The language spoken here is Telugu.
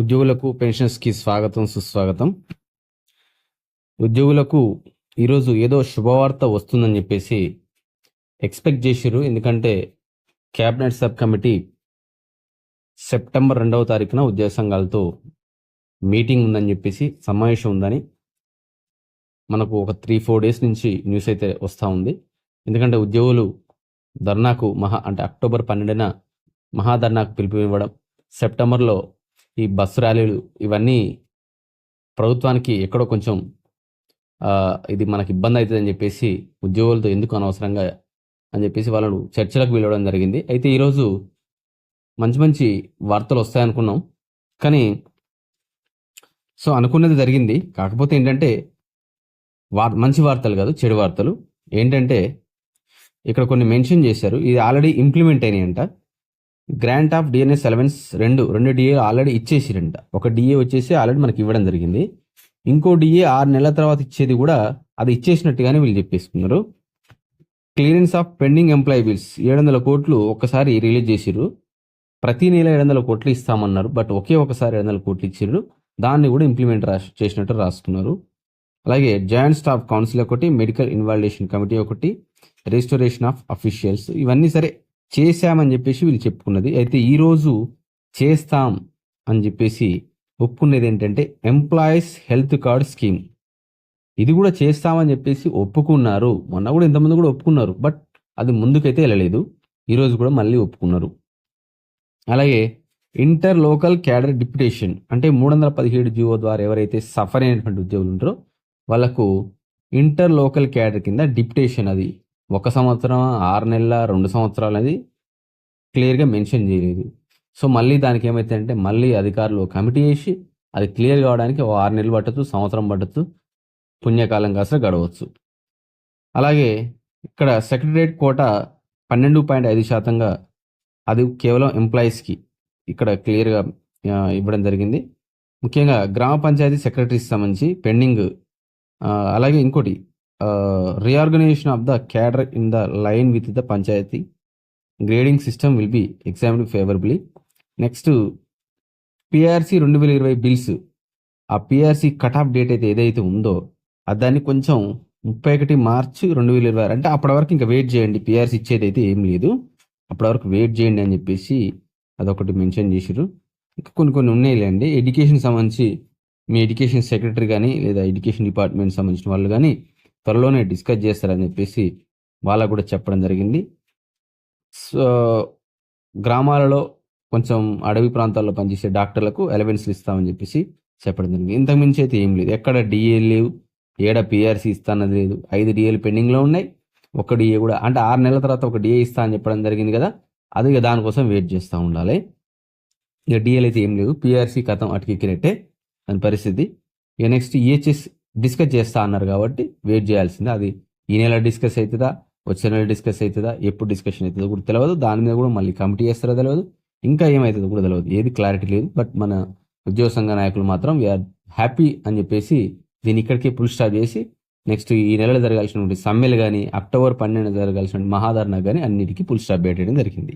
ఉద్యోగులకు పెన్షన్స్కి స్వాగతం సుస్వాగతం. ఉద్యోగులకు ఈరోజు ఏదో శుభవార్త వస్తుందని చెప్పేసి ఎక్స్పెక్ట్ చేసిర్రు. ఎందుకంటే క్యాబినెట్ సబ్ కమిటీ సెప్టెంబర్ రెండవ తారీఖున ఉద్యోగ సంఘాలతో మీటింగ్ ఉందని చెప్పేసి సమావేశం ఉందని మనకు ఒక త్రీ ఫోర్ డేస్ నుంచి న్యూస్ అయితే వస్తూ ఉంది. ఎందుకంటే ఉద్యోగులు ధర్నాకు మహా అంటే అక్టోబర్ పన్నెండున మహాధర్నాకు పిలుపు ఇవ్వడం సెప్టెంబర్లో ఈ బస్సు ర్యాలీలు ఇవన్నీ ప్రభుత్వానికి ఎక్కడో కొంచెం ఇది మనకి ఇబ్బంది అవుతుందని చెప్పేసి ఉద్యోగులతో ఎందుకు అనవసరంగా అని చెప్పేసి వాళ్ళను చర్చలకు వెళ్ళడం జరిగింది. అయితే ఈరోజు మంచి మంచి వార్తలు వస్తాయనుకున్నాం కానీ సో అనుకున్నది జరిగింది. కాకపోతే ఏంటంటే వార్ మంచి వార్తలు కాదు చెడు వార్తలు. ఏంటంటే ఇక్కడ కొన్ని మెన్షన్ చేశారు. ఇది ఆల్రెడీ ఇంప్లిమెంట్ అయినాయంట. గ్రాంట్ ఆఫ్ డిఎన్ఎస్ అలవెన్స్ రెండు రెండు డిఏ ఆల్రెడీ ఇచ్చేసిరంట. ఒక డిఏ వచ్చేసి ఆల్రెడీ మనకి ఇవ్వడం జరిగింది. ఇంకో డిఏ ఆరు నెలల తర్వాత ఇచ్చేది కూడా అది ఇచ్చేసినట్టుగానే వీళ్ళు చెప్పేసుకున్నారు. Clearance of pending employee bills ఏడు వందల కోట్లు ఒక్కసారి రిలీజ్ చేసిర్రు. ప్రతి నెల ఏడు వందల కోట్లు ఇస్తామన్నారు బట్ ఒకే ఒకసారి ఏడు వందల కోట్లు ఇచ్చిర్రు. దాన్ని కూడా ఇంప్లిమెంట్ రాసి చేసినట్టు రాసుకున్నారు. అలాగే జాయింట్ స్టాఫ్ కౌన్సిల్ ఒకటి మెడికల్ ఇన్వాలిడేషన్ కమిటీ ఒకటి రిజిస్టరేషన్ ఆఫ్ అఫీషియల్స్ ఇవన్నీ సరే చేశామని చెప్పేసి వీళ్ళు చెప్పుకున్నది. అయితే ఈరోజు చేస్తాం అని చెప్పేసి ఒప్పుకునేది ఏంటంటే ఎంప్లాయీస్ హెల్త్ కార్డ్ స్కీమ్ ఇది కూడా చేస్తామని చెప్పేసి ఒప్పుకున్నారు. మొన్న కూడా ఇంతమంది కూడా ఒప్పుకున్నారు. బట్ అది ముందుకైతే వెళ్ళలేదు. ఈరోజు కూడా మళ్ళీ ఒప్పుకున్నారు. అలాగే ఇంటర్ లోకల్ క్యాడర్ డిప్యుటేషన్ అంటే మూడు వందల పదిహేడు జీవో ద్వారా ఎవరైతే సఫర్ అయినటువంటి ఉద్యోగులు ఉంటారో వాళ్ళకు ఇంటర్ లోకల్ క్యాడర్ కింద డిప్యుటేషన్ అది. ఒక సంవత్సరం ఆరు నెలల రెండు సంవత్సరాలు అనేది క్లియర్గా మెన్షన్ చేయలేదు. సో మళ్ళీ దానికి ఏమైతే అంటే మళ్ళీ అధికారులు కమిటీ వేసి అది క్లియర్ కావడానికి ఓ ఆరు నెలలు పట్టచ్చు సంవత్సరం పట్టచ్చు పుణ్యకాలం కాస్త గడవచ్చు. అలాగే ఇక్కడ సెక్రటరేట్ కోట పన్నెండు పాయింట్ ఐదు శాతంగా అది కేవలం ఎంప్లాయీస్కి ఇక్కడ క్లియర్గా ఇవ్వడం జరిగింది. ముఖ్యంగా గ్రామ పంచాయతీ సెక్రటరీస్ సంబంధించి పెండింగ్ అలాగే ఇంకోటి reorganisation of the cadre in the line with the panchayat grading system will be examine favourably next PRC రెండు వేల ఇరవై బిల్స్ ఆ పిఆర్సి కట్ ఆఫ్ డేట్ అయితే ఏదైతే ఉందో దాన్ని కొంచెం ముప్పై ఒకటి మార్చి రెండు వేల ఇరవై ఆరు అంటే అప్పటి వరకు ఇంకా వెయిట్ చేయండి. పిఆర్సి ఇచ్చేది అయితే ఏం లేదు. అప్పటి వరకు వెయిట్ చేయండి అని చెప్పేసి అదొకటి మెన్షన్ చేసిరు ఇంకా కొన్ని కొన్ని ఉన్నాయిలేండి. ఎడ్యుకేషన్ సంబంధించి మీ ఎడ్యుకేషన్ సెక్రటరీ కానీ లేదా ఎడ్యుకేషన్ డిపార్ట్మెంట్ సంబంధించిన వాళ్ళు కానీ త్వరలోనే డిస్కస్ చేస్తారని చెప్పేసి వాళ్ళకు కూడా చెప్పడం జరిగింది. సో గ్రామాలలో కొంచెం అడవి ప్రాంతాల్లో పనిచేసే డాక్టర్లకు అలవెన్స్లు ఇస్తామని చెప్పేసి చెప్పడం జరిగింది. ఇంతకు మించి అయితే ఏం లేదు. ఎక్కడ డిఏ లేవు ఏడ పిఆర్సీ ఇస్తానది లేదు. ఐదు డిఏలు పెండింగ్లో ఉన్నాయి. ఒక డిఏ కూడా అంటే ఆరు నెలల తర్వాత ఒక డిఏ ఇస్తా అని చెప్పడం జరిగింది కదా అది ఇక దానికోసం వెయిట్ చేస్తూ ఉండాలి. ఇక డిఏలు అయితే ఏం లేవు. పిఆర్సీ కథం అటుకెక్కినట్టే దాని పరిస్థితి. ఇక నెక్స్ట్ ఈహెచ్ఎస్ డిస్కస్ చేస్తా అన్నారు కాబట్టి వెయిట్ చేయాల్సిందే. అది ఈ నెల డిస్కస్ అవుతుందా? వచ్చే నెల డిస్కస్ అవుతుందా? ఎప్పుడు డిస్కషన్ అవుతుందో కూడా తెలియదు దాని మీద కూడా మళ్ళీ కమిటీ చేస్తారో తెలియదు ఇంకా ఏమవుతుందో కూడా తెలియదు ఏది క్లారిటీ లేదు. బట్ మన ఉద్యోగ సంఘ నాయకులు మాత్రం వీఆర్ హ్యాపీ అని చెప్పేసి దీన్ని ఇక్కడికే ఫుల్ స్టాప్ చేసి నెక్స్ట్ ఈ నెలలో జరగాల్సినటువంటి సమ్మెలు కానీ అక్టోబర్ పన్నెండు జరగాల్సిన మహాధరణ కానీ అన్నిటికీ ఫుల్ స్టాప్ పెట్టడం జరిగింది.